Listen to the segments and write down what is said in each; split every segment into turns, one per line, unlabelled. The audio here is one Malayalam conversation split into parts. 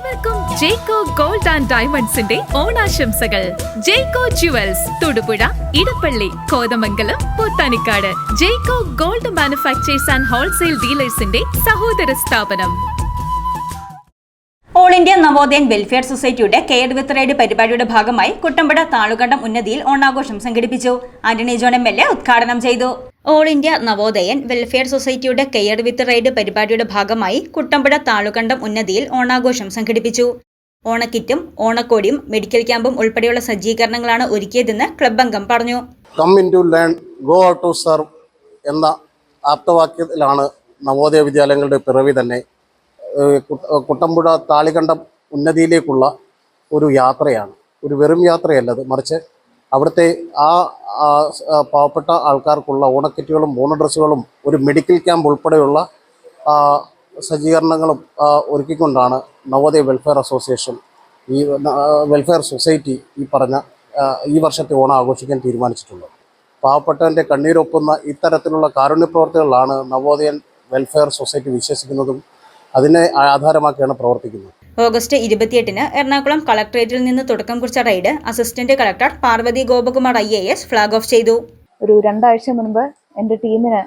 ഏവർക്കും ജേക്കോ ഗോൾഡ് ആൻഡ് ഡയമണ്ട്സിന്റെ ഓണാശംസകൾ. Jeco jewels Thodupuzha Edappally Kothamangalam Pothanikkad. Jeco gold manufactures and wholesale ഡീലേഴ്സിന്റെ സഹോദര സ്ഥാപനം.
ഓൾ ഇന്ത്യ നവോദയൻ വെൽഫെയർ സൊസൈറ്റിയുടെ കെയർ വിത്ത് റൈഡ് പരിപാടിയുടെ ഭാഗമായി കുട്ടമ്പട താളുകണ്ടം ഉന്നതിയിൽ ഓണാഘോഷം സംഘടിപ്പിച്ചു. Antony John M L A ഉദ്ഘാടനം ചെയ്തു. ഓൾ ഇന്ത്യ നവോദയൻ വെൽഫെയർ സൊസൈറ്റിയുടെ കെയർ വിത്ത് റൈഡ് പരിപാടിയുടെ ഭാഗമായി കുട്ടമ്പട താളുകണ്ടം ഉന്നതിയിൽ ഓണാഘോഷം സംഘടിപ്പിച്ചു. ഓണക്കിറ്റും ഓണക്കോടിയും മെഡിക്കൽ ക്യാമ്പും ഉൾപ്പെടെയുള്ള സജ്ജീകരണങ്ങളാണ് ഒരുക്കിയതെന്ന് ക്ലബ് അംഗം പറഞ്ഞു.
Come in to learn go out to serve എന്ന ആപ്തവാക്യത്തിലാണ് നവോദയ വിദ്യാലയങ്ങളുടെ പിറവി തന്നെ. കുട്ടമ്പുഴ താളികണ്ടം ഉന്നതിയിലേക്കുള്ള ഒരു യാത്രയാണ്. ഒരു വെറും യാത്രയല്ലത് മറിച്ച് അവിടുത്തെ ആ പാവപ്പെട്ട ആൾക്കാർക്കുള്ള ഓണക്കിറ്റുകളും ഓണ ഡ്രസ്സുകളും ഒരു മെഡിക്കൽ ക്യാമ്പ് ഉൾപ്പെടെയുള്ള സജ്ജീകരണങ്ങളും ഒരുക്കിക്കൊണ്ടാണ് നവോദയ വെൽഫെയർ അസോസിയേഷൻ ഈ വെൽഫെയർ സൊസൈറ്റി ഈ പറഞ്ഞ ഈ വർഷത്തെ ഓണം ആഘോഷിക്കാൻ തീരുമാനിച്ചിട്ടുള്ളത്. പാവപ്പെട്ടവന്റെ കണ്ണീരൊപ്പുന്ന ഇത്തരത്തിലുള്ള കാരുണ്യ പ്രവർത്തികളാണ് നവോദയൻ വെൽഫെയർ സൊസൈറ്റി വിശ്വസിക്കുന്നതും അതിനെ ആധാരമാക്കിയാണ് പ്രവർത്തിക്കുന്നത്.
ഓഗസ്റ്റ് ഇരുപത്തിയെട്ടിന് എറണാകുളം കളക്ടറേറ്റിൽ നിന്ന് തുടക്കം കുറിച്ച ride assistant collector Parvathy Gopakumar I A S flag off ചെയ്തു.
ഒരു രണ്ടാഴ്ച മുൻപ് എന്റെ ടീമിന്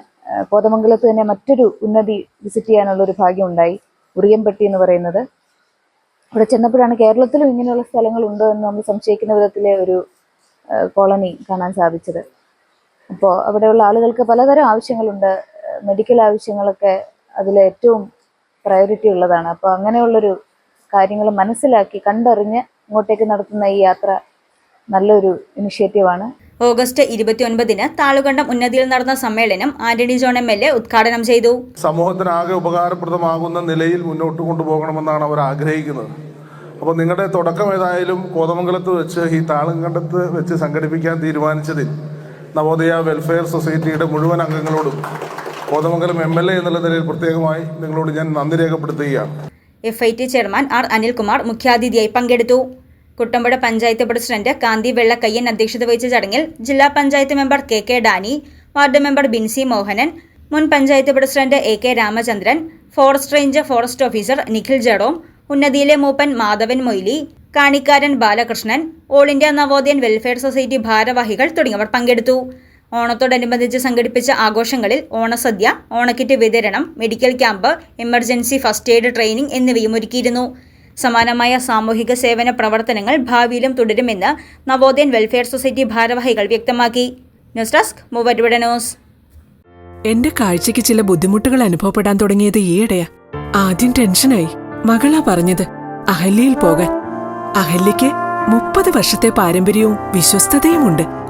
കോതമംഗലത്ത് തന്നെ മറ്റൊരു ഉന്നതി വിസിറ്റ് ചെയ്യാനുള്ള ഒരു ഭാഗ്യം ഉണ്ടായി ഉറിയംപെട്ടി എന്ന് പറയുന്നത്. അവിടെ ചെന്നപ്പോഴാണ് കേരളത്തിലും ഇങ്ങനെയുള്ള സ്ഥലങ്ങളുണ്ടോ എന്ന് നമ്മൾ സംശയിക്കുന്ന വിധത്തിലെ ഒരു കോളനി കാണാൻ സാധിച്ചത്. അപ്പോൾ അവിടെയുള്ള ആളുകൾക്ക് പലതരം ആവശ്യങ്ങളുണ്ട്. മെഡിക്കൽ ആവശ്യങ്ങളൊക്കെ അതിൽ ഏറ്റവും പ്രയോറിറ്റി ഉള്ളതാണ്. അപ്പോൾ അങ്ങനെയുള്ളൊരു കാര്യങ്ങൾ മനസ്സിലാക്കി കണ്ടറിഞ്ഞ് ഇങ്ങോട്ടേക്ക് നടത്തുന്ന ഈ യാത്ര നല്ലൊരു ഇനിഷ്യേറ്റീവാണ്
ഓഗസ്റ്റ് ഇരുപത്തിയൊൻപതിന് താളുകണ്ടം ഉന്നതിയിൽ നടന്ന സമ്മേളനം Antony John M L A ഉദ്ഘാടനം ചെയ്തു.
സമൂഹത്തിനാകെ ഉപകാരപ്രദമാകുന്ന നിലയിൽ മുന്നോട്ട് കൊണ്ടുപോകണമെന്നാണ് അവർ ആഗ്രഹിക്കുന്നത്. അപ്പോൾ നിങ്ങളുടെ തുടക്കം ഏതായാലും കോതമംഗലത്ത് വെച്ച് ഈ താളുകണ്ടത്ത് വെച്ച് സംഘടിപ്പിക്കാൻ തീരുമാനിച്ചതിൽ നവോദയ വെൽഫെയർ സൊസൈറ്റിയുടെ മുഴുവൻ അംഗങ്ങളോടും കോതമംഗലം എം എൽ എ എന്നുള്ള നിലയിൽ പ്രത്യേകമായി നിങ്ങളോട് ഞാൻ നന്ദി രേഖപ്പെടുത്തുകയാണ്.
F I T chairman R Anilkumar മുഖ്യാതിഥിയായി പങ്കെടുത്തു. കുട്ടമ്പുഴ പഞ്ചായത്ത് പ്രസിഡന്റ് കാന്തി വെള്ളക്കയ്യൻ അധ്യക്ഷത വഹിച്ച ചടങ്ങിൽ ജില്ലാ panchayat member K K Dani ward member Binsy Mohanan മുൻ panchayat president A K Ramachandran forest range forest officer Nikhil Jadom ഉന്നതിയിലെ മൂപ്പൻ Madhavan Moily കാണിക്കാരൻ Balakrishnan all India Navodayan welfare society ഭാരവാഹികൾ തുടങ്ങിയവർ പങ്കെടുത്തു. ഓണത്തോടനുബന്ധിച്ച് സംഘടിപ്പിച്ച ആഘോഷങ്ങളിൽ ഓണസദ്യ ഓണക്കിറ്റ് വിതരണം medical camp emergency first aid training എന്നിവയും ഒരുക്കിയിരുന്നു. സമാനമായ സാമൂഹിക സേവന പ്രവർത്തനങ്ങൾ ഭാവിയിലും തുടരുമെന്ന് നവോദയൻ വെൽഫെയർ സൊസൈറ്റി ഭാരവാഹികൾ വ്യക്തമാക്കി. News desk Muvattupuzha news.
എന്റെ കാഴ്ചയ്ക്ക് ചില ബുദ്ധിമുട്ടുകൾ അനുഭവപ്പെടാൻ തുടങ്ങിയത് ഈയിടെയാ. ആദ്യം ടെൻഷനായി. മകളാ പറഞ്ഞത് അഹല്യയിൽ പോകാൻ. അഹല്യയ്ക്ക് മുപ്പത് വർഷത്തെ പാരമ്പര്യവും വിശ്വസ്തതയുമുണ്ട്.